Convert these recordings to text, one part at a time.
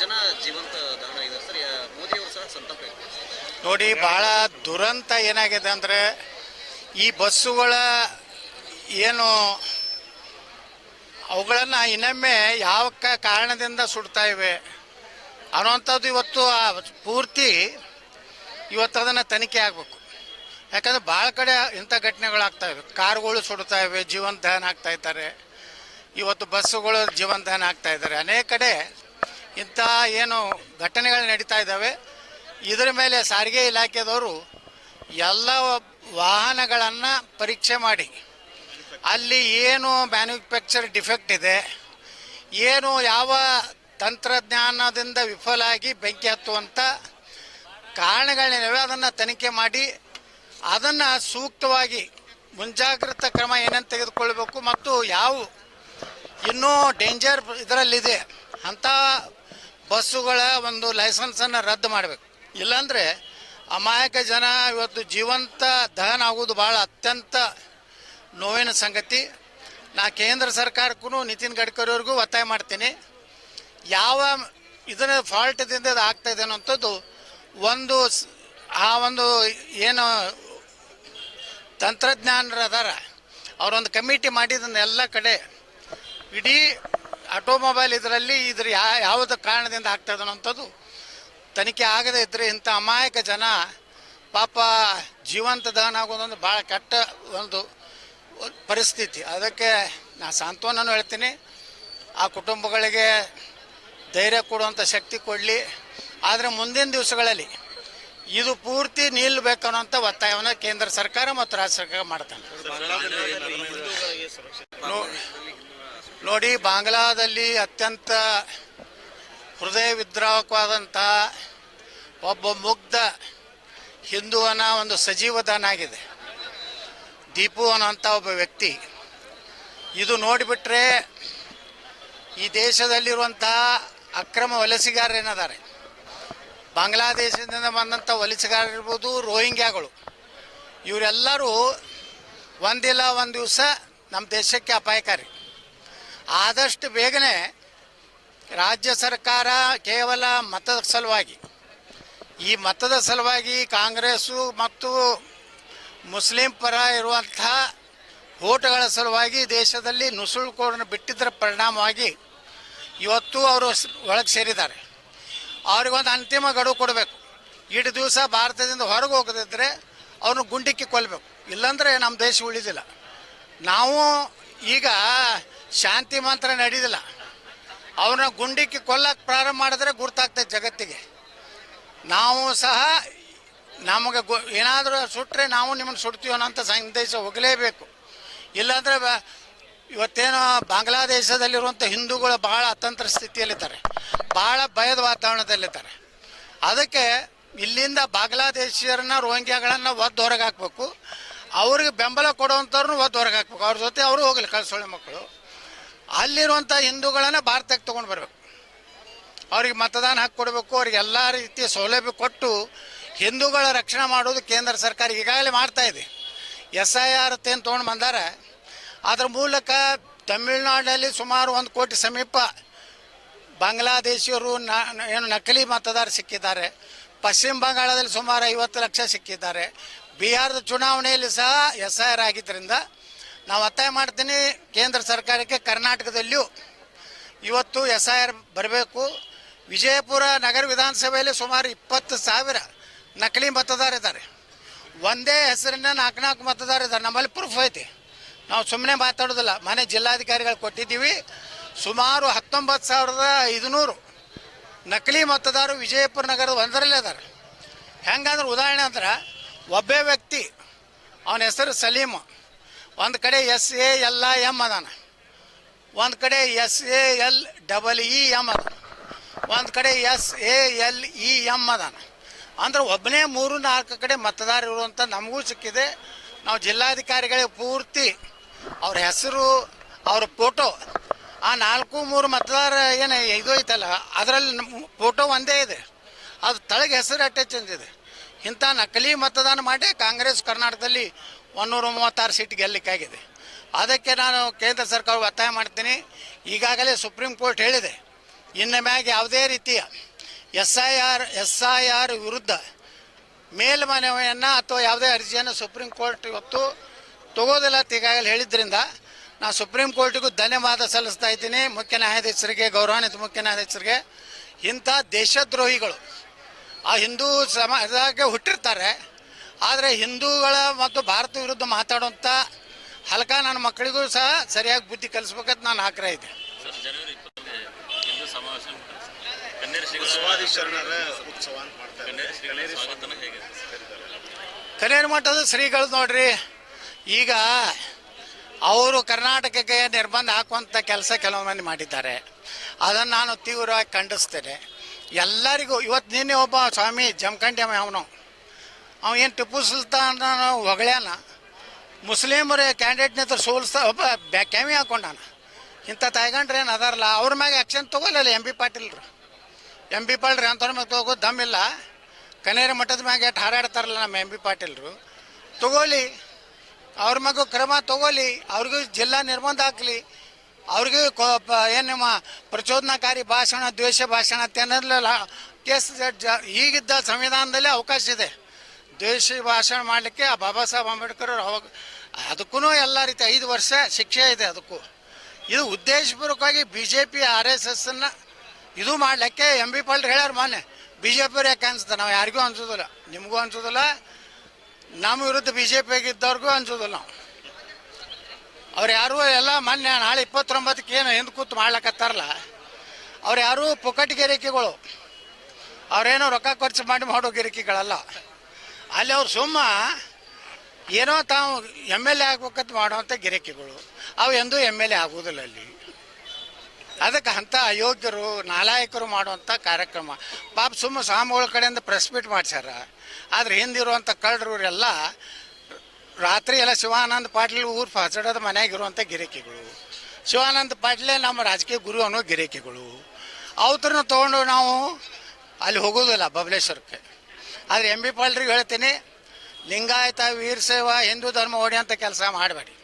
ಜನ ಜೀವಂತ ದಹನ ಇದ್ದಾರೆ ಸರ್. ಮೋದಿ ಅವರು ಸಹ ಸಂತಾಪ. ನೋಡಿ ಭಾಳ ದುರಂತ ಏನಾಗಿದೆ ಅಂದರೆ, ಈ ಬಸ್ಸುಗಳ ಏನು, ಅವುಗಳನ್ನು ಇನ್ನೊಮ್ಮೆ ಯಾವ ಕಾರಣದಿಂದ ಸುಡ್ತಾ ಇವೆ ಅನ್ನೋವಂಥದ್ದು ಇವತ್ತು ಆ ಪೂರ್ತಿ ಇವತ್ತು ಅದನ್ನು ತನಿಖೆ ಆಗಬೇಕು. ಯಾಕಂದ್ರೆ ಭಾಳ ಕಡೆ ಇಂಥ ಘಟನೆಗಳಾಗ್ತಾ ಇವೆ. ಕಾರ್ಗಳು ಸುಡ್ತಾ ಇವೆ, ಜೀವನ ದಹನ ಆಗ್ತಾ ಇದ್ದಾರೆ. ಇವತ್ತು ಬಸ್ಸುಗಳು ಜೀವನ ದಹನ ಆಗ್ತಾ ಇದ್ದಾರೆ. ಅನೇಕ ಕಡೆ ಇಂಥ ಏನು ಘಟನೆಗಳು ನಡೀತಾ ಇದ್ದಾವೆ, ಇದರ ಮೇಲೆ ಸಾರಿಗೆ ಇಲಾಖೆದವರು ಎಲ್ಲ ವಾಹನಗಳನ್ನು ಪರೀಕ್ಷೆ ಮಾಡಿ. ಅಲ್ಲಿ ಏನು ಮ್ಯಾನುಫ್ಯಾಕ್ಚರ್ ಡಿಫೆಕ್ಟ್ ಇದೆ, ಏನು ಯಾವ ತಂತ್ರಜ್ಞಾನದಿಂದ ವಿಫಲ ಆಗಿ ಬೆಂಕಿ ಹತ್ತುವಂಥ ಕಾರಣಗಳೇನಿವೆ ಅದನ್ನು ತನಿಖೆ ಮಾಡಿ, ಅದನ್ನು ಸೂಕ್ತವಾಗಿ ಮುಂಜಾಗ್ರತಾ ಕ್ರಮ ಏನೇನು ತೆಗೆದುಕೊಳ್ಬೇಕು ಮತ್ತು ಯಾವ ಇನ್ನೂ ಡೇಂಜರ್ ಇದರಲ್ಲಿದೆ, ಅಂಥ ಬಸ್ಸುಗಳ ಒಂದು ಲೈಸೆನ್ಸನ್ನು ರದ್ದು ಮಾಡಬೇಕು. ಇಲ್ಲಾಂದರೆ ಅಮಾಯಕ ಜನ ಇವತ್ತು ಜೀವಂತ ದಹನ ಆಗುವುದು ಭಾಳ ಅತ್ಯಂತ ನೋವಿನ ಸಂಗತಿ. ನಾ ಕೇಂದ್ರ ಸರ್ಕಾರಕ್ಕೂ ನಿತಿನ್ ಗಡ್ಕರಿಯವ್ರಿಗೂ ಒತ್ತಾಯ ಮಾಡ್ತೀನಿ. ಯಾವ ಇದರ ಫಾಲ್ಟ್ದಿಂದ ಇದು ಆಗ್ತಾ ಇದೆ ಅನ್ನೋಂಥದ್ದು ಒಂದು ಆ ಒಂದು ಏನು ತಂತ್ರಜ್ಞಾನರ ಅದಾರ. ಅವರೊಂದು ಕಮಿಟಿ ಮಾಡಿದ್ದನ್ನ ಎಲ್ಲ ಕಡೆ ಇಡೀ ಆಟೋಮೊಬೈಲ್ ಇದರಲ್ಲಿ ಇದ್ರ ಯಾ ಯಾವುದ ಕಾರಣದಿಂದ ಆಗ್ತಾ ಅನ್ನೋಂಥದ್ದು ತನಿಖೆ ಆಗದೇ ಇದ್ದರೆ ಇಂಥ ಅಮಾಯಕ ಜನ ಪಾಪ ಜೀವಂತ ದಹನ ಆಗೋದೊಂದು ಭಾಳ ಕೆಟ್ಟ ಒಂದು ಪರಿಸ್ಥಿತಿ ಅದಕ್ಕೆ ನಾ ಸಾಂತ್ವನೂ ಹೇಳ್ತೀನಿ ಆ ಕುಟುಂಬಗಳಿಗೆ ಧೈರ್ಯ ಕೊಡುವಂಥ ಶಕ್ತಿ ಕೊಡಲಿ ಆದರೆ ಮುಂದಿನ ದಿವಸಗಳಲ್ಲಿ ಇದು ಪೂರ್ತಿ ನಿಲ್ಲಬೇಕು ಅನ್ನೋಂಥ ಒತ್ತಾಯವನ್ನು ಕೇಂದ್ರ ಸರ್ಕಾರ ಮತ್ತು ರಾಜ್ಯ ಸರ್ಕಾರ ಮಾಡ್ತಾನೆ ನೋಡಿ, ಬಾಂಗ್ಲಾದಲ್ಲಿ ಅತ್ಯಂತ ಹೃದಯ ವಿದ್ರಾವಕವಾದಂಥ ಒಬ್ಬ ಮುಗ್ಧ ಹಿಂದೂವನ ಒಂದು ಸಜೀವ ದಾನ ಆಗಿದೆ. ದೀಪು ಅನ್ನೋಂಥ ಒಬ್ಬ ವ್ಯಕ್ತಿ. ಇದು ನೋಡಿಬಿಟ್ರೆ ಈ ದೇಶದಲ್ಲಿರುವಂತಹ ಅಕ್ರಮ ವಲಸಿಗಾರರು ಏನದಾರೆ ಬಾಂಗ್ಲಾದೇಶದಿಂದ ಬಂದಂಥ ವಲಸಿಗಾರರು ಇರ್ಬೋದು, ರೋಹಿಂಗ್ಯಾಗಳು. ಇವರೆಲ್ಲರೂ ಒಂದಿಲ್ಲ, ಒಂದು ದಿವಸ ನಮ್ಮ ದೇಶಕ್ಕೆ ಅಪಾಯಕಾರಿ. ಆದಷ್ಟು ಬೇಗನೆ ರಾಜ್ಯ ಸರ್ಕಾರ ಕೇವಲ ಮತದ ಸಲುವಾಗಿ, ಈ ಮತದ ಸಲುವಾಗಿ ಕಾಂಗ್ರೆಸ್ಸು ಮತ್ತು ಮುಸ್ಲಿಂ ಪರ ಇರುವಂತಹ ಓಟುಗಳ ಸಲುವಾಗಿ ದೇಶದಲ್ಲಿ ನುಸುಳುಕೋರನ್ನು ಬಿಟ್ಟಿದ್ದರ ಪರಿಣಾಮವಾಗಿ ಇವತ್ತು ಅವರು ಒಳಗೆ ಸೇರಿದ್ದಾರೆ. ಅವ್ರಿಗೊಂದು ಅಂತಿಮ ಗಡುವು ಕೊಡಬೇಕು. ಇಡೀ ದಿವಸ ಭಾರತದಿಂದ ಹೊರಗೆ ಹೋಗದಿದ್ದರೆ ಅವ್ರನ್ನ ಗುಂಡಿಕ್ಕಿ ಕೊಲ್ಲಬೇಕು ಇಲ್ಲಾಂದರೆ ನಮ್ಮ ದೇಶ ಉಳಿದಿಲ್ಲ. ನಾವು ಈಗ ಶಾಂತಿ ಮಂತ್ರ ನಡೀದಿಲ್ಲ. ಅವ್ರನ್ನ ಗುಂಡಿಕ್ಕಿ ಕೊಲ್ಲಕ್ಕೆ ಪ್ರಾರಂಭ ಮಾಡಿದ್ರೆ ಗುರ್ತಾಗ್ತದೆ ಜಗತ್ತಿಗೆ. ನಾವು ಸಹ ನಮಗೆ ಏನಾದರೂ ಸುಟ್ಟರೆ ನಾವು ನಿಮ್ಮನ್ನು ಸುಡ್ತೀವಿ ಅನ್ನೋಂಥ ಸಂದೇಶ ಹೋಗಲೇಬೇಕು. ಇಲ್ಲಾಂದರೆ ಇವತ್ತೇನೋ ಬಾಂಗ್ಲಾದೇಶದಲ್ಲಿರುವಂಥ ಹಿಂದೂಗಳು ಭಾಳ ಅತಂತ್ರ ಸ್ಥಿತಿಯಲ್ಲಿದ್ದಾರೆ. ಭಾಳ ಭಯದ ವಾತಾವರಣದಲ್ಲಿದ್ದಾರೆ. ಅದಕ್ಕೆ ಇಲ್ಲಿಂದ ಬಾಂಗ್ಲಾದೇಶಿಯರನ್ನ, ರೋಹಿಂಗ್ಯಾಗಳನ್ನು ಒದ್ದು ಹೊರಗೆ ಹಾಕಬೇಕು. ಅವ್ರಿಗೆ ಬೆಂಬಲ ಕೊಡುವಂಥವ್ರನ್ನ ಒದ್ದು ಹೊರಗೆ ಹಾಕ್ಬೇಕು. ಅವ್ರ ಜೊತೆ ಅವರು ಹೋಗಲಿ ಕಳ್ಸೊಳ್ಳೆ ಮಕ್ಕಳು. ಅಲ್ಲಿರುವಂಥ ಹಿಂದೂಗಳನ್ನು ಭಾರತಕ್ಕೆ ತೊಗೊಂಡು ಬರಬೇಕು. ಅವ್ರಿಗೆ ಮತದಾನ ಹಾಕಿ ಕೊಡಬೇಕು, ಅವ್ರಿಗೆ ಎಲ್ಲ ರೀತಿಯ ಸೌಲಭ್ಯ ಕೊಟ್ಟು ಹಿಂದೂಗಳ ರಕ್ಷಣೆ ಮಾಡೋದು ಕೇಂದ್ರ ಸರ್ಕಾರ ಈಗಾಗಲೇ ಮಾಡ್ತಾ ಇದೆ. ಎಸ್ ಐ ಆರ್ ಏನು ತೊಗೊಂಡು ಬಂದಾರ. ಅದ್ರ ಮೂಲಕ ತಮಿಳುನಾಡಿನಲ್ಲಿ ಸುಮಾರು ಒಂದು ಕೋಟಿ ಸಮೀಪ ಬಾಂಗ್ಲಾದೇಶಿಯರು ಏನು ನಕಲಿ ಮತದಾರ ಸಿಕ್ಕಿದ್ದಾರೆ. ಪಶ್ಚಿಮ ಬಂಗಾಳದಲ್ಲಿ ಸುಮಾರು ಐವತ್ತು ಲಕ್ಷ ಸಿಕ್ಕಿದ್ದಾರೆ. ಬಿಹಾರದ ಚುನಾವಣೆಯಲ್ಲಿ ಸಹ ಎಸ್ ಐ ಆರ್ ಆಗಿದ್ದರಿಂದ ನಾವು ಒತ್ತಾಯ ಮಾಡ್ತೀನಿ, ಕೇಂದ್ರ ಸರ್ಕಾರಕ್ಕೆ ಕರ್ನಾಟಕದಲ್ಲಿಯೂ ಇವತ್ತು ಎಸ್ ಐ ಆರ್ ಬರಬೇಕು. ವಿಜಯಪುರ ನಗರ ವಿಧಾನಸಭೆಯಲ್ಲಿ ಸುಮಾರು ಇಪ್ಪತ್ತು ಸಾವಿರ ನಕಲಿ ಮತದಾರ ಇದ್ದಾರೆ. ಒಂದೇ ಹೆಸರಿನ ನಾಲ್ಕು ನಾಲ್ಕು ಮತದಾರ ಇದ್ದಾರೆ. ನಮ್ಮಲ್ಲಿ ಪ್ರೂಫ್ ಐತಿ. ನಾವು ಸುಮ್ಮನೆ ಮಾತಾಡೋದಿಲ್ಲ. ಮನೆ ಜಿಲ್ಲಾಧಿಕಾರಿಗಳು ಕೊಟ್ಟಿದ್ದೀವಿ. ಸುಮಾರು ಹತ್ತೊಂಬತ್ತು ಸಾವಿರದ ಐದುನೂರು ನಕಲಿ ಮತದಾರರು ವಿಜಯಪುರ ನಗರದ ಒಂದರಲ್ಲೇ ಇದ್ದಾರೆ. ಹೆಂಗಂದ್ರೆ ಉದಾಹರಣೆ ಅಂದ್ರೆ, ಒಬ್ಬೇ ವ್ಯಕ್ತಿ, ಅವನ ಹೆಸರು ಸಲೀಮ್. ಒಂದು ಕಡೆ ಎಸ್ ಎ ಎಲ್ ಎಂ ಅದಾನ. ಒಂದು ಕಡೆ S A L double E M ಅದ ಒಂದು ಕಡೆ S A L E M ಅದಾನ. ಅಂದ್ರೆ ಒಬ್ಬನೇ ಮೂರು ನಾಲ್ಕು ಕಡೆ ಮತದಾರ ಇರುವಂಥ ನಮಗೂ ಸಿಕ್ಕಿದೆ. ನಾವು ಜಿಲ್ಲಾಧಿಕಾರಿಗಳಿಗೆ ಪೂರ್ತಿ ಅವ್ರ ಹೆಸರು, ಅವ್ರ ಫೋಟೋ ಆ ನಾಲ್ಕು ಮೂರು ಮತದಾರ ಏನು ಇದು ಐತಲ್ಲ ಅದರಲ್ಲಿ ನಮ್ಮ ಫೋಟೋ ಒಂದೇ ಇದೆ. ಅದು ತಳಗೆ ಹೆಸರು ಅಟ್ಯಾಚ್ ಅಂದಿದೆ ಇಂಥ ನಕಲಿ ಮತದಾನ ಮಾಡಿ ಕಾಂಗ್ರೆಸ್ ಕರ್ನಾಟಕದಲ್ಲಿ ಒಂದೂರ ಮೂವತ್ತಾರು ಸೀಟ್ ಗೆಲ್ಲಕ್ಕಾಗಿದೆ. ಅದಕ್ಕೆ ನಾನು ಕೇಂದ್ರ ಸರ್ಕಾರ ಒತ್ತಾಯ ಮಾಡ್ತೀನಿ. ಈಗಾಗಲೇ ಸುಪ್ರೀಂ ಕೋರ್ಟ್ ಹೇಳಿದೆ, ಇನ್ನು ಮ್ಯಾಗೆ ಯಾವುದೇ ರೀತಿಯ S I R S I R ವಿರುದ್ಧ ಮೇಲ್ಮನವಿಯನ್ನು ಅಥವಾ ಯಾವುದೇ ಅರ್ಜಿಯನ್ನು ಸುಪ್ರೀಂ ಕೋರ್ಟ್ ಇವತ್ತು ತಗೋದಿಲ್ಲ ಅಂತ ಈಗಾಗಲೇ ಹೇಳಿದ್ರಿಂದ ನಾನು ಸುಪ್ರೀಂ ಕೋರ್ಟಿಗೂ ಧನ್ಯವಾದ ಸಲ್ಲಿಸ್ತಾ ಇದ್ದೀನಿ. ಮುಖ್ಯ ನ್ಯಾಯಾಧೀಶರಿಗೆ, ಗೌರವಾನ್ವಿತ ಮುಖ್ಯ ನ್ಯಾಯಾಧೀಶರಿಗೆ. ಇಂಥ ದೇಶದ್ರೋಹಿಗಳು ಆ ಹಿಂದೂ ಸಮಾಜಕ್ಕೆ ಹುಟ್ಟಿರ್ತಾರೆ. ಆದರೆ ಹಿಂದೂಗಳ ಮತ್ತು ಭಾರತ ವಿರುದ್ಧ ಮಾತಾಡುವಂಥ ಹಲಕ ನನ್ನ ಮಕ್ಕಳಿಗೂ ಸಹ ಸರಿಯಾಗಿ ಬುದ್ಧಿ ಕಲಿಸ್ಬೇಕಂತ ನಾನು ಆಗ್ರಹ ಇದೆ. ಕನ್ನೇರಿ ಮಠದ ಶ್ರೀಗಳು ನೋಡ್ರಿ ಈಗ ಅವರು ಕರ್ನಾಟಕಕ್ಕೆ ನಿರ್ಬಂಧ ಹಾಕುವಂಥ ಕೆಲಸ ಕೆಲವು ಮಂದಿ ಮಾಡಿದ್ದಾರೆ. ಅದನ್ನು ನಾನು ತೀವ್ರವಾಗಿ ಖಂಡಿಸ್ತೇನೆ. ಎಲ್ಲರಿಗೂ ಇವತ್ತು ನಿನ್ನೆ ಒಬ್ಬ ಸ್ವಾಮಿ ಜಮಖಂಡಿ ಅವನು. ಅವ ಏನು ಟಿಪ್ಪು ಸುಲ್ತಾನ ಹೊಗಳ್ಯಾನ? ಮುಸ್ಲಿಮರ ಕ್ಯಾಂಡಿಡೇಟ್ ನಿಂತ ಸೋಲಿಸ್ತಾ, ಒಬ್ಬ ಬ್ಯಾ, ಕ್ಯಾಮಿ ಹಾಕೊಂಡಾನ? ಇಂಥ ತಾಯ್ಗಂಡ್ರೆ ಏನು ಅದಾರಲ್ಲ, ಅವ್ರ ಮ್ಯಾಗ ಆ್ಯಕ್ಷನ್ ತೊಗೊಲ್ಲ ಎಂ ಬಿ ಪಾಟೀಲ್ರು. ಎಂ ಬಿ ಪಾಟೀಲ್ರು ಅಂಥವ್ರ ಮ್ಯಾಗ ತಗೋ ದಮ್ಮಿಲ್ಲ ಕನೇರಿ ಮಠದ ಮ್ಯಾಗ ಎಷ್ಟು ಹಾರಾಡ್ತಾರಲ್ಲ ನಮ್ಮ ಎಂ ಬಿ ಪಾಟೀಲ್ರು. ತಗೋಲಿ ಅವ್ರ ಮಗು ಕ್ರಮ ತಗೋಲಿ ಅವ್ರಿಗೂ ಜಿಲ್ಲಾ ನಿರ್ಬಂಧ ಹಾಕಲಿ. ಅವ್ರಿಗೂ ಏನು ನಿಮ್ಮ ಪ್ರಚೋದನಾಕಾರಿ ಭಾಷಣ, ದ್ವೇಷ ಭಾಷಣ ಅನ್ನೋದ್ರಲ್ಲ ಕೇಸ್ ಈಗಿದ್ದ ಸಂವಿಧಾನದಲ್ಲಿ ಅವಕಾಶ ಇದೆ. ದ್ವೇಷ ಭಾಷಣ ಮಾಡಲಿಕ್ಕೆ ಆ ಬಾಬಾ ಸಾಹೇಬ್ ಅಂಬೇಡ್ಕರ್ ಅವರು ಅವಾಗ ಅದಕ್ಕೂ ಎಲ್ಲ ರೀತಿ ಐದು ವರ್ಷ ಶಿಕ್ಷೆ ಇದೆ ಅದಕ್ಕೂ. ಇದು ಉದ್ದೇಶಪೂರ್ವಕವಾಗಿ B J P R S ಎಸ್ಸನ್ನು ಇದು ಮಾಡಲಿಕ್ಕೆ ಎಂ ಬಿ ಪಾಲ್ ಹೇಳ್ಯಾರ ಮೊನ್ನೆ ಬಿ ಜೆ ಪಿಯವ್ರು ಯಾಕೆ ಅನ್ಸುತ್ತೆ? ನಾವು ಯಾರಿಗೂ ಅನ್ಸೋದಿಲ್ಲ. ನಿಮಗೂ ಅನ್ಸೋದಿಲ್ಲ. ನಮ್ಮ ವಿರುದ್ಧ ಬಿ ಜೆ ಪಿಯಾಗಿದ್ದವ್ರಿಗೂ ಅನ್ಸೋದಿಲ್ಲ ನಾವು. ಅವ್ರು ಯಾರು ಎಲ್ಲ ಮೊನ್ನೆ ನಾಳೆ ಇಪ್ಪತ್ತೊಂಬತ್ತಕ್ಕೆ ಏನು ಹಿಂದೆ ಕೂತು ಮಾಡ್ಲಕತ್ತಾರಲ್ಲ. ಅವ್ರು ಯಾರು ಪುಕಟ್ ಗಿರಿಕೆಗಳು. ಅವ್ರೇನೋ ರೊಕ್ಕ ಖರ್ಚು ಮಾಡಿ ಮಾಡೋ ಗಿರಿಕೆಗಳಲ್ಲ ಅಲ್ಲಿ ಅವ್ರು ಸುಮ್ಮ ಏನೋ ತಾವು ಎಂ ಎಲ್ ಎ ಆಗ್ಬೇಕಂತ ಮಾಡುವಂಥ ಗಿರಕಿಗಳು. ಅವು ಎಂದೂ ಎಂ ಎಲ್ ಎ ಆಗುವುದಿಲ್ಲ ಅಲ್ಲಿ. ಅದಕ್ಕೆ ಅಂಥ ಅಯೋಗ್ಯರು, ನಾಲಾಯಕರು ಮಾಡುವಂಥ ಕಾರ್ಯಕ್ರಮ. ಪಾಪ ಸುಮ್ಮ ಸ್ವಾಮಿಗಳ ಕಡೆಯಿಂದ ಪ್ರೆಸ್ ಮೀಟ್ ಮಾಡ್ಸ್ಯಾರ. ಆದರೆ ಹಿಂದಿರುವಂಥ ಕಳ್ಳರವರೆಲ್ಲ ರಾತ್ರಿ ಎಲ್ಲ ಶಿವಾನಂದ ಪಾಟೀಲ್ ಊರು ಫಾಸಡದ ಮನೆಯಾಗ ಇರುವಂಥ ಗಿರಕಿಗಳು. ಶಿವಾನಂದ ಪಾಟೀಲೇ ನಮ್ಮ ರಾಜಕೀಯ ಗುರು ಅನ್ನೋ ಗಿರಕಿಗಳು. ಅವ್ರನ್ನ ತೊಗೊಂಡು ನಾವು ಅಲ್ಲಿ ಹೋಗೋದಿಲ್ಲ ಬಬಲೇಶ್ವರಕ್ಕೆ. ಆದರೆ ಎಂ ಬಿ ಪಾಲ್ರಿಗೆ ಹೇಳ್ತೀನಿ, ಲಿಂಗಾಯತ ವೀರಶೈವ ಹಿಂದೂ ಧರ್ಮ ಹೊಡೆಯೋಂಥ ಕೆಲಸ ಮಾಡಬೇಡಿ.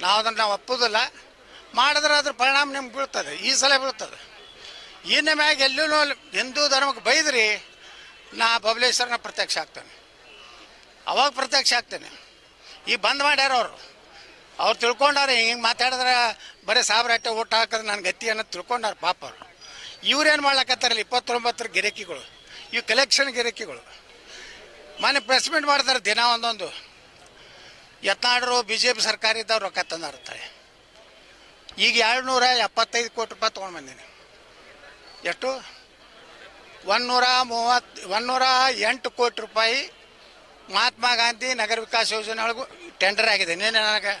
ನಾವು ಅದನ್ನು ನಾವು ಒಪ್ಪೋದಿಲ್ಲ. ಮಾಡಿದ್ರೆ ಅದ್ರ ಪರಿಣಾಮ ನಿಮ್ಗೆ ಬೀಳ್ತದೆ, ಈ ಸಲ ಬೀಳ್ತದೆ. ಇನ್ನು ಮ್ಯಾಗ ಎಲ್ಲೂ ಹಿಂದೂ ಧರ್ಮಕ್ಕೆ ಬೈದ್ರಿ, ನಾ ಬಬಲೇಶ್ವರನ ಪ್ರತ್ಯಕ್ಷ ಆಗ್ತಾನೆ. ಅವಾಗ ಪ್ರತ್ಯಕ್ಷ ಆಗ್ತೇನೆ. ಈ ಬಂದ್ ಮಾಡ್ಯಾರ ಅವರು. ಅವ್ರು ತಿಳ್ಕೊಂಡಾರೆ ಹಿಂಗೆ ಮಾತಾಡಿದ್ರೆ ಬರೀ ಸಾವಿರ ಅಟ್ಟೆ ಊಟ ಹಾಕಿದ್ರೆ ನನ್ನ ಗತಿ ಅನ್ನೋದು ತಿಳ್ಕೊಂಡಾರ ಪಾಪ ಅವರು. ಇವ್ರೇನು ಮಾಡ್ಲಕತ್ತಾರಲ್ಲ, ಇಪ್ಪತ್ತೊಂಬತ್ತರ ಗಿರಕಿಗಳು. ಇವು ಕಲೆಕ್ಷನ್ ಗಿರಕಿಗಳು. ಮೊನ್ನೆ ಪ್ರೆಸ್ ಮಾಡ್ತಾರೆ ದಿನ ಒಂದೊಂದು. ಯತ್ನಾಡರು ಬಿ ಜೆ ಪಿ ಸರ್ಕಾರ ಇದ್ದವ್ರು ರೊಕ್ಕ ತಂದಿರ್ತಾರೆ ಈಗ ಎರಡು ನೂರ ಎಪ್ಪತ್ತೈದು ಕೋಟಿ ರೂಪಾಯಿ ತೊಗೊಂಡು ಬಂದೀನಿ. ಎಷ್ಟು? ಒನ್ನೂರ ಮೂವತ್ತು ಒನ್ನೂರ ಎಂಟು ಕೋಟಿ ರೂಪಾಯಿ ಮಹಾತ್ಮ ಗಾಂಧಿ ನಗರ ವಿಕಾಸ ಯೋಜನೆ ಒಳಗೂ ಟೆಂಡರ್ ಆಗಿದೆ. ನಿನ್ನೆ ನನಗೆ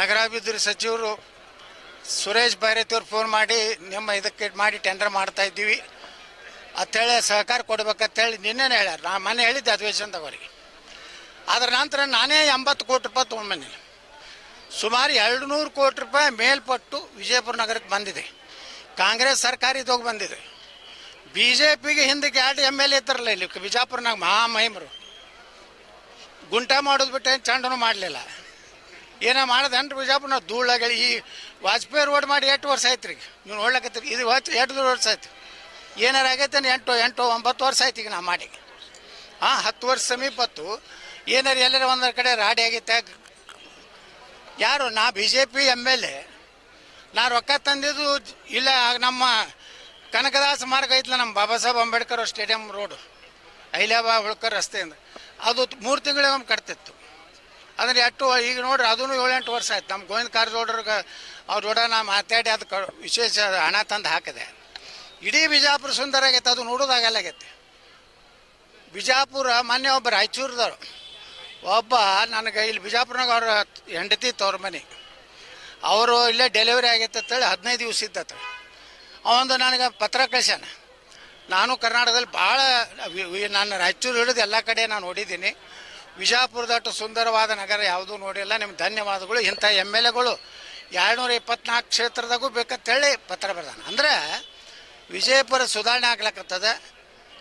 ನಗರಾಭಿವೃದ್ಧಿ ಸಚಿವರು ಸುರೇಶ್ ಬೈರೇತಿಯವ್ರು ಫೋನ್ ಮಾಡಿ, ನಿಮ್ಮ ಇದಕ್ಕೆ ಮಾಡಿ ಟೆಂಡರ್ ಮಾಡ್ತಾ ಇದ್ದೀವಿ. ಅಂಥೇಳಿ ಸಹಕಾರ ಕೊಡ್ಬೇಕಂತೇಳಿ ನಿನ್ನೆನೇ ಹೇಳ್ಯಾರ. ನಾ ಮನೆ ಹೇಳಿದ್ದೆ ಅಧಿವೇಶನದಾಗ ಅವರಿಗೆ. ಅದರ ನಂತರ ನಾನೇ ಎಂಬತ್ತು ಕೋಟಿ ರೂಪಾಯಿ ತೊಗೊಂಡ್ಬಂದಿನಿ ಸುಮಾರು ಎರಡು ನೂರು ಕೋಟಿ ರೂಪಾಯಿ ಮೇಲ್ಪಟ್ಟು ವಿಜಯಪುರ ನಗರಕ್ಕೆ ಬಂದಿದೆ. ಕಾಂಗ್ರೆಸ್ ಸರ್ಕಾರ ಇದೋಗಿ ಬಂದಿದೆ. ಬಿ ಜೆ ಪಿಗೆ ಹಿಂದಕ್ಕೆ ಎರಡು ಎಂ ಎಲ್ ಎ ಇದ್ದಾರಲ್ಲ ಇಲ್ಲಿ ಬಿಜಾಪುರನಾಗ ಮಹಾಮಹಿಮರು. ಗುಂಟ ಮಾಡೋದು ಬಿಟ್ಟು ಏನು ಚಂಡನು ಮಾಡಲಿಲ್ಲ. ಏನೋ ಮಾಡೋದೇನ್ರಿ ಬಿಜಾಪುರ ನಾವು ಧೂಳಾಗಿ ಈ ವಾಜಪೇಯಿ ರೋಡ್ ಮಾಡಿ ಎಷ್ಟು ವರ್ಷ ಆಯ್ತು ರೀ ನೀವು ನೋಡ್ಲಕತ್ತೀರಿ ಇದು ಎರಡು ವರ್ಷ ಆಯ್ತು. ಏನಾರ ಆಗೈತೆ ಎಂಟು ಎಂಟು, ಒಂಬತ್ತು ವರ್ಷ ಆಯ್ತು ಈಗ ನಾ ಮಾಡಿ ಆ ಹತ್ತು ವರ್ಷ ಸಮೀಪತ್ತು ಏನಾರು ಎಲ್ಲರ ಒಂದರ ಕಡೆ ರಾಡಿ ಆಗೈತೆ ಯಾರು? ನಾ B J P M L A. ನಾ ರೊಕ್ಕ ತಂದಿದ್ದು ಇಲ್ಲ, ನಮ್ಮ ಕನಕದಾಸ ಮಾರ್ಗ ಐತಲ್ಲ ನಮ್ಮ ಬಾಬಾ ಸಾಹೇಬ್ ಅಂಬೇಡ್ಕರ್ ಸ್ಟೇಡಿಯಂ ರೋಡು. ಐಲಾಬಾ ಹುಳ್ಕರ್ ರಸ್ತೆಯಿಂದ. ಅದು ಮೂರು ತಿಂಗಳಿಗೊಮ್ಮೆ ಕಟ್ತಿತ್ತು. ಅದನ್ನು ಎಷ್ಟು ಈಗ ನೋಡ್ರಿ ಅದೂ ಏಳೆಂಟು ವರ್ಷ ಆಯ್ತು. ನಮ್ಮ ಗೋವಿಂದ ಕಾರಜೋಡ್ರಿಗೆ ಅವ್ರ ಜೋಡ ನಾ ಮಾತಾಡಿ ಅದಕ್ಕೆ ವಿಶೇಷ ಹಣ ತಂದು ಹಾಕಿದೆ. ಇಡೀ ಬಿಜಾಪುರ ಸುಂದರ ಆಗೈತೆ ಅದು ನೋಡೋದಾಗಲ್ಲ ಆಗೈತೆ ಬಿಜಾಪುರ, ಮೊನ್ನೆ ಒಬ್ಬ ರಾಯಚೂರ್ದವ್ರು, ಒಬ್ಬ ನನಗೆ ಇಲ್ಲಿ ಬಿಜಾಪುರನಾಗ ಅವ್ರ ಹೆಂಡತಿ ತವ್ರ ಮನೆ. ಅವರು ಇಲ್ಲೇ ಡೆಲಿವರಿ ಆಗೈತೆ ಅಂತೇಳಿ ಹದಿನೈದು ದಿವಸ ಇದ್ದತ್ತ. ಅವಂದು ನನಗೆ ಪತ್ರ ಕಳ್ಸ್ಯಾನ. ನಾನು ಕರ್ನಾಟಕದಲ್ಲಿ ಭಾಳ ನಾನು ರಾಯಚೂರು ಹಿಡಿದು ಎಲ್ಲ ಕಡೆ ನಾನು ನೋಡಿದ್ದೀನಿ. ವಿಜಾಪುರದಟ್ಟು ಸುಂದರವಾದ ನಗರ ಯಾವುದೂ ನೋಡಿಲ್ಲ. ನಿಮ್ಗೆ ಧನ್ಯವಾದಗಳು. ಇಂಥ ಎಂ ಎಲ್ ಎಗಳು ಎರಡುನೂರ ಇಪ್ಪತ್ನಾಲ್ಕು ಕ್ಷೇತ್ರದಾಗೂ ಬೇಕಂತೇಳಿ ಪತ್ರ ಬರ್ದಾನೆ. ಅಂದರೆ ವಿಜಯಪುರ ಸುಧಾರಣೆ ಆಗ್ಲಕ್ಕತ್ತದ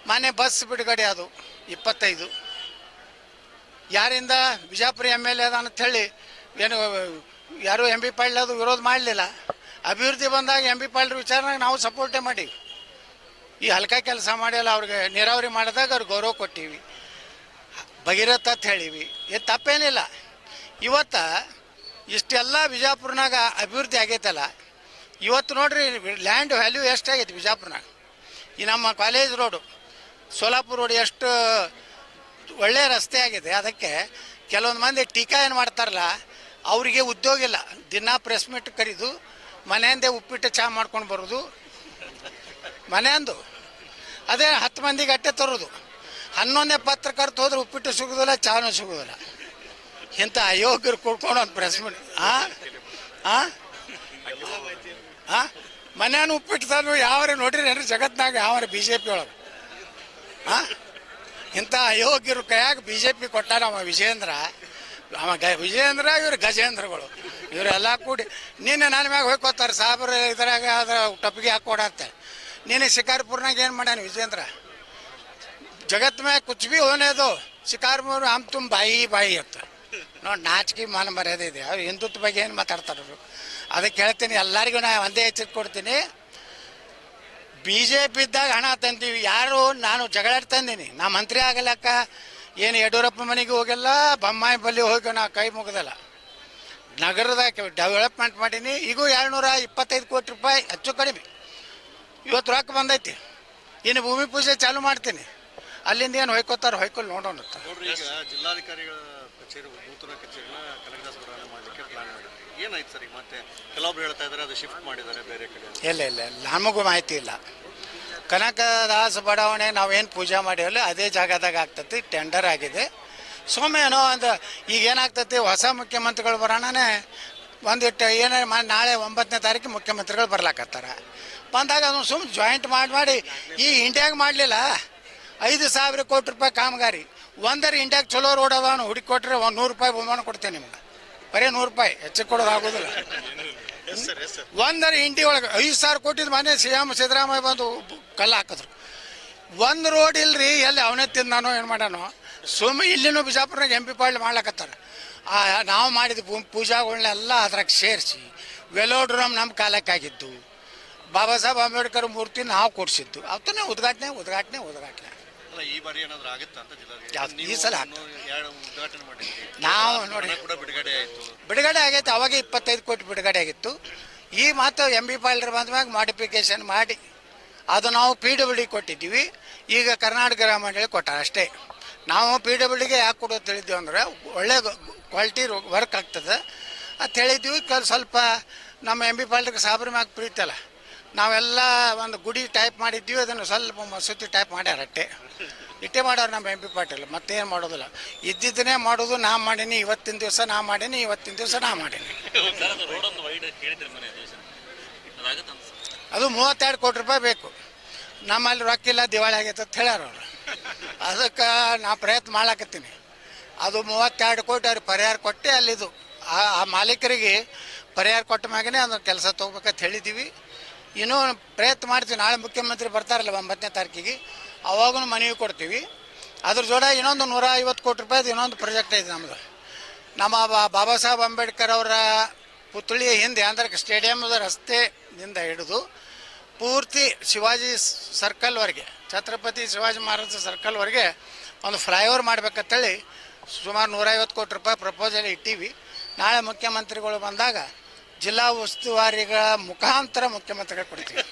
ಮನೆ ಬಸ್ ಬಿಡುಗಡೆ ಅದು, ಇಪ್ಪತ್ತೈದು. ಯಾರಿಂದ ಬಿಜಾಪುರ ಎಂ ಎಲ್ ಎ ಅದ ಹೇಳಿ ಏನು, ಯಾರು ಎಂ ಬಿ ಪಾಳ್ಯ ಅದು ವಿರೋಧ ಮಾಡಲಿಲ್ಲ. ಅಭಿವೃದ್ಧಿ ಬಂದಾಗ ಎಂ ಬಿ ಪಾಲ್ರ ವಿಚಾರನಾಗ ನಾವು ಸಪೋರ್ಟೇ ಮಾಡೀವಿ. ಈ ಹಲ್ಕ ಕೆಲಸ ಮಾಡಿಲ್ಲ ಅವ್ರಿಗೆ ನೀರಾವರಿ ಮಾಡಿದಾಗ ಅವ್ರಿಗೆ ಗೌರವ ಕೊಟ್ಟೀವಿ. ಭಗೀರಥ ಅಂತ ಹೇಳೀವಿ. ಇದು ತಪ್ಪೇನಿಲ್ಲ. ಇವತ್ತು ಇಷ್ಟೆಲ್ಲ ಬಿಜಾಪುರ್ನಾಗ ಅಭಿವೃದ್ಧಿ ಆಗೈತಲ್ಲ ಇವತ್ತು ನೋಡ್ರಿ ಲ್ಯಾಂಡ್ ವ್ಯಾಲ್ಯೂ ಎಷ್ಟಾಗೈತೆ ಬಿಜಾಪುರ್ನಾಗ? ಈ ನಮ್ಮ ಕಾಲೇಜ್ ರೋಡು ಸೋಲಾಪುರ ರೋಡ್ ಎಷ್ಟು ಒಳ್ಳೆಯ ರಸ್ತೆ ಆಗಿದೆ. ಅದಕ್ಕೆ ಕೆಲವೊಂದು ಮಂದಿ ಟೀಕಾ ಏನು ಮಾಡ್ತಾರಲ್ಲ, ಅವರಿಗೆ ಉದ್ಯೋಗ ಇಲ್ಲ. ದಿನ ಪ್ರೆಸ್ ಮೀಟ್ ಕರೀದು, ಮನೆಯಂದೇ ಉಪ್ಪಿಟ್ಟು ಚಹಾ ಮಾಡ್ಕೊಂಡು ಬರೋದು. ಮನೆಯಂದು. ಅದೇ ಹತ್ತು ಮಂದಿಗೆ ಅಟ್ಟೆ ತರೋದು. ಹನ್ನೊಂದನೇ ಪತ್ರಕರ್ತ ಹೋದ್ರೆ ಉಪ್ಪಿಟ್ಟು ಸಿಗೋದಿಲ್ಲ ಚಹಾನೂ ಸಿಗೋದಿಲ್ಲ. ಇಂಥ ಅಯೋಗ್ಯರು ಕೊಡ್ಕೊಂಡು ಒಂದು ಪ್ರೆಸ್ ಮೀಟ್ ಹಾಂ ಹಾಂ ಹಾಂ ಮನೆಯನ್ನು ಉಪ್ಪಿಟ್ಟು ತಂದು ಯಾವ್ರೆ ನೋಡ್ರಿ ಏನ್ರಿ ಜಗತ್ನಾಗ ಯಾವ್ರ ಬಿ ಜೆ ಪಿ ಒಳಗೆ? ಹಾಂ ಇಂಥ ಅಯೋಗ್ಯರು ಕೈಯಾಗ ಬಿ ಜೆ ಪಿ ಕೊಟ್ಟಾರ ಅವ ವಿಜೇಂದ್ರ ಅವ ಗ ವಿಜಯೇಂದ್ರ, ಇವ್ರು ಗಜೇಂದ್ರಗಳು. ಇವರೆಲ್ಲ ಕೂಡಿ ನಿನ್ನೆ ನನ್ನ ಮ್ಯಾಗ ಹೋಯ್ಕೋತಾರೆ ಸಾಬ್ರ ಇದ್ರಾಗ ಅದ್ರ ಟಪ್ಪಿಗೆ ಹಾಕೊಡತ್ತ ನೀನು ಶಿಕಾರ್ಪುರ್ನಾಗ ಏನು ಮಾಡ್ಯಾನ ವಿಜೇಂದ್ರ ಜಗತ್ ಮ್ಯಾಗ ಕುಚ್ ಬಿ ಹೋನೇದು ಶಿಕಾರ್ಪುರ್ ಹಮ್ ತುಂಬ ಬಾಯಿ ಬಾಯಿ ಇರ್ತಾರೆ ನೋಡಿ ನಾಚಿಕೆ ಮಾನ ಮರ್ಯಾದೆ ಇದೆ. ಅವ್ರು ಹಿಂದುತ್ವ ಬಗ್ಗೆ ಏನು ಮಾತಾಡ್ತಾರೆ ಅವರು ಅದಕ್ಕೆ ಹೇಳ್ತೀನಿ, ಎಲ್ಲರಿಗೂ ನಾ ಒಂದೇ ಎಚ್ಚರಿಕೆ ಕೊಡ್ತೀನಿ. ಬಿ ಜೆ ಪಿ ಇದ್ದಾಗ ಹಣ ತಂದೀವಿ. ಯಾರು, ನಾನು ಜಗಳ ತಂದೀನಿ. ನಾ ಮಂತ್ರಿ ಆಗಲಕ್ಕ ಏನು ಯಡಿಯೂರಪ್ಪ ಮನೆಗೆ ಹೋಗಿಲ್ಲ, ಬೊಮ್ಮಾಯಿ ಬಲ್ಲಿ ಹೋಗಿ ನಾ ಕೈ ಮುಗಿದಲ್ಲ. ನಗರದ ಡೆವಲಪ್ಮೆಂಟ್ ಮಾಡೀನಿ. ಈಗೂ ಏಳ್ನೂರ ಇಪ್ಪತ್ತೈದು ಕೋಟಿ ರೂಪಾಯಿ ಹೆಚ್ಚು ಕಡಿಮೆ. ಇವತ್ತು ರೊಕ್ಕ ಬಂದೈತಿ. ಇನ್ನು ಭೂಮಿ ಪೂಜೆ ಚಾಲು ಮಾಡ್ತೀನಿ. ಅಲ್ಲಿಂದ ಏನು ಹೊಯ್ಕೋತಾರೆ ಹೊಯ್ಕೊಂಡು ನೋಡೋಣ ಜಿಲ್ಲಾಧಿಕಾರಿಗಳ ಕಚೇರಿ, ನೂತನ ಬಡಾವಣೆ ಮಾಡಲಿಕ್ಕೆ ಪ್ಲಾನ್ ಮಾಡಿದ್ದಾರೆ ಏನಾಯ್ತು ಸರ್ ಮತ್ತೆ? ಕೆಲವೊಬ್ರು ಹೇಳ್ತಾ ಇದ್ದಾರೆ, ಅದು ಶಿಫ್ಟ್ ಮಾಡಿದ್ದಾರೆ ಬೇರೆ ಕಡೆ. ಇಲ್ಲ ಇಲ್ಲ ನಮಗೂ ಮಾಹಿತಿ ಇಲ್ಲ. ಕನಕದಾಸ ಬಡಾವಣೆ ನಾವೇನು ಪೂಜೆ ಮಾಡಿವಲ್ಲ ಅದೇ ಜಾಗದಾಗ ಆಗ್ತತಿ ಟೆಂಡರ್ ಆಗಿದೆ. ಸುಮ್ಮನೆ ಏನೋ ಒಂದು ಈಗ ಏನಾಗ್ತತಿ, ಹೊಸ ಮುಖ್ಯಮಂತ್ರಿಗಳು ಬರೋಣನೇ ಒಂದಿಟ್ಟು ಏನೇ ಮಾ ನಾಳೆ ಒಂಬತ್ತನೇ ತಾರೀಕು ಮುಖ್ಯಮಂತ್ರಿಗಳು ಬರ್ಲಾಕತ್ತಾರ. ಬಂದಾಗ ಅದನ್ನು ಸುಮ್ಮನೆ ಜಾಯಿಂಟ್ ಮಾಡಿ ಮಾಡಿ, ಈ ಇಂಡಿಯಾಗ ಮಾಡಲಿಲ್ಲ. ಐದು ಸಾವಿರ ಕೋಟಿ ರೂಪಾಯಿ ಕಾಮಗಾರಿ. ಒಂದರ ಇಂಡಿಯಾಗ ಚಲೋ ರೋಡ್ ಅದಾವನು, ಹುಡುಕಿ ಕೊಟ್ಟರೆ ಒಂದು ನೂರು ರೂಪಾಯಿ ಬಹುಮಾನ ಕೊಡ್ತೇನೆ ನಿಮ್ಗೆ. ಬರೀ ನೂರು ರೂಪಾಯಿ ಹೆಚ್ಚು ಕೊಡೋದು ಆಗೋದಿಲ್ಲ. ಎಸ್ ಸರ್ ಎಸ್ ಸರ್ ಒಂದರ ಹಿಂಡಿ ಒಳಗೆ ಐದು ಸಾವಿರ ಕೋಟಿ ಮನೆ ಸಿ ಎಂ ಸಿದ್ದರಾಮಯ್ಯ ಬಂದು ಕಲ್ಲು ಹಾಕಿದ್ರು. ಒಂದು ರೋಡ್ ಇಲ್ರಿ ಎಲ್ಲಿ ಅವನೇ ತಿಂದಾನೋ ಏನು ಮಾಡ್ಯಾನೋ ಸುಮ್ಮ ಇಲ್ಲಿನೂ ಬಿಜಾಪುರನಾಗ ಎಂ ಪಿ ಪಾಳ್ಯ ಮಾಡ್ಲಕತ್ತಾರ. ಆ ನಾವು ಮಾಡಿದ ಪೂಜಾಗಳನ್ನೆಲ್ಲ ಅದ್ರಾಗ ಸೇರಿಸಿ ವೆಲೋಡ್ರಮ್ ನಮ್ಮ ಕಾಲಕ್ಕಾಗಿದ್ದು ಬಾಬಾ ಸಾಹೇಬ್ ಅಂಬೇಡ್ಕರ್ ಮೂರ್ತಿ ನಾವು ಕೊಡಿಸಿದ್ದು. ಅವತ್ತನೇ ಉದ್ಘಾಟನೆ ಉದ್ಘಾಟನೆ ಉದ್ಘಾಟನೆ. ಈ ಬಾರಿ ಏನಾದ್ರೂ ಆಗುತ್ತಾ ಅಂತ? ಜಿಲ್ಲಾಧಿಕಾರಿ? ಈ ಸಲ ಇನ್ನೂ ಎರಡು ಉದ್ಘಾಟನೆ ಮಾಡಿದ್ರಿ. ನಾವು ನೋಡಿ ಕೂಡ ಬಿಡುಗಡೆ ಆಯಿತು. ಬಿಡುಗಡೆ ಆಗೈತೆ ಅವಾಗ ಇಪ್ಪತ್ತೈದು ಕೋಟಿ ಬಿಡುಗಡೆ ಆಗಿತ್ತು. ಈ ಮಾತು ಎಂ ಬಿ ಬಂದ ಬಂದ್ಮ್ಯಾಗ ಮಾಡಿಫಿಕೇಶನ್ ಮಾಡಿ ಅದು ನಾವು ಪಿ ಡಬ್ಲ್ಯೂ ಡಿ ಕೊಟ್ಟಿದ್ದೀವಿ. ಈಗ ಕರ್ನಾಟಕ ಗ್ರಾಮ ಮಂಡಳಿ ಕೊಟ್ಟಾರೆ ಅಷ್ಟೇ. ನಾವು ಪಿ ಡಬ್ಲ್ಯೂ ಡಿಗೆ ಯಾಕೆ ಕೊಡೋದು ತಿಳಿದ್ದೀವಿ ಅಂದ್ರೆ ಒಳ್ಳೆ ಕ್ವಾಲಿಟಿ ವರ್ಕ್ ಆಗ್ತದೆ. ಅಂತ ಹೇಳಿದ್ವಿ ಕಲ್ ಸ್ವಲ್ಪ ನಮ್ಮ ಎಂ ಬಿ ಪಾಲ್ರಿಗೆ ಸಾಬ್ರ ಮ್ಯಾಗ ಪ್ರೀತಿ ಅಲ್ಲ. ನಾವೆಲ್ಲ ಒಂದು ಗುಡಿ ಟೈಪ್ ಮಾಡಿದ್ದೀವಿ ಅದನ್ನು ಸ್ವಲ್ಪ ಮಸೂತಿ ಟೈಪ್ ಮಾಡ್ಯಾರ ಅಟ್ಟೆ ಇಟ್ಟೆ ಮಾಡೋರು ನಮ್ಮ ಎಂ ಪಿ ಪಾಟೀಲ್ ಮತ್ತೇನು ಮಾಡೋದಿಲ್ಲ. ಇದ್ದಿದ್ದನ್ನೇ ಮಾಡೋದು ನಾ ಮಾಡೀನಿ ಇವತ್ತಿನ ದಿವಸ ನಾ ಮಾಡೀನಿ ಇವತ್ತಿನ ದಿವಸ ನಾ ಮಾಡೀನಿ. ಸರ್ ಅದು ರೋಡ್ ಒಂದು ವೈಡ್ ಕೇಳಿದ್ರಿ ಮನೆ ಅದಾಗತ್ತೆ ಅನ್ಸ ಅದು ಮೂವತ್ತೆರಡು ಕೋಟಿ ರೂಪಾಯಿ ಬೇಕು. ನಮ್ಮಲ್ಲಿ ರೊಕ್ಕ ಇಲ್ಲ ದಿವಾಳಿ ಆಗೈತೆ ಅಂತ ಹೇಳ್ಯಾರ ಅವರು. ಅದಕ್ಕೆ ನಾ ಪ್ರಯತ್ನ ಮಾಡ್ಲಾಕತ್ತೀನಿ. ಅದು ಮೂವತ್ತೆರಡು ಕೋಟಿ ಅವ್ರಿಗೆ ಪರಿಹಾರ ಕೊಟ್ಟೆ ಅಲ್ಲಿದು. ಆ ಆ ಮಾಲೀಕರಿಗೆ ಪರಿಹಾರ ಕೊಟ್ಟ ಮ್ಯಾಗನೇ ಅದನ್ನು ಕೆಲಸ ತೊಗೋಬೇಕಂತ ಹೇಳಿದ್ದೀವಿ ಇನ್ನೂ ಪ್ರಯತ್ನ ಮಾಡ್ತೀವಿ. ನಾಳೆ ಮುಖ್ಯಮಂತ್ರಿ ಬರ್ತಾರಲ್ಲ ಒಂಬತ್ತನೇ ತಾರೀಕಿಗೆ. ಅವಾಗೂ ಮನವಿ ಕೊಡ್ತೀವಿ. ಅದ್ರ ಜೋಡ ಇನ್ನೊಂದು ನೂರ ಐವತ್ತು ಕೋಟಿ ರೂಪಾಯಿದು ಇನ್ನೊಂದು ಪ್ರಾಜೆಕ್ಟ್ ಐತೆ ನಮ್ಮದು ನಮ್ಮ ಬಾಬಾ ಸಾಹೇಬ್ ಅಂಬೇಡ್ಕರ್ ಅವರ ಪುತ್ಳಿಯ ಹಿಂದೆ, ಅಂದ್ರೆ ಸ್ಟೇಡಿಯಂದ ರಸ್ತೆಯಿಂದ ಹಿಡಿದು ಪೂರ್ತಿ ಶಿವಾಜಿ ಸರ್ಕಲ್ವರೆಗೆ ಛತ್ರಪತಿ ಶಿವಾಜಿ ಮಹಾರಾಜ ಸರ್ಕಲ್ವರೆಗೆ ಒಂದು ಫ್ಲೈಓವರ್ ಮಾಡ್ಬೇಕಂತೇಳಿ ಸುಮಾರು ನೂರೈವತ್ತು ಕೋಟಿ ರೂಪಾಯಿ ಪ್ರಪೋಸಲ್ ಇಟ್ಟೀವಿ. ನಾಳೆ ಮುಖ್ಯಮಂತ್ರಿಗಳು ಬಂದಾಗ ಜಿಲ್ಲಾ ಉಸ್ತುವಾರಿಗಳ ಮುಖಾಂತರ ಮುಖ್ಯಮಂತ್ರಿಗಳು ಕೊಡ್ತೀವಿ.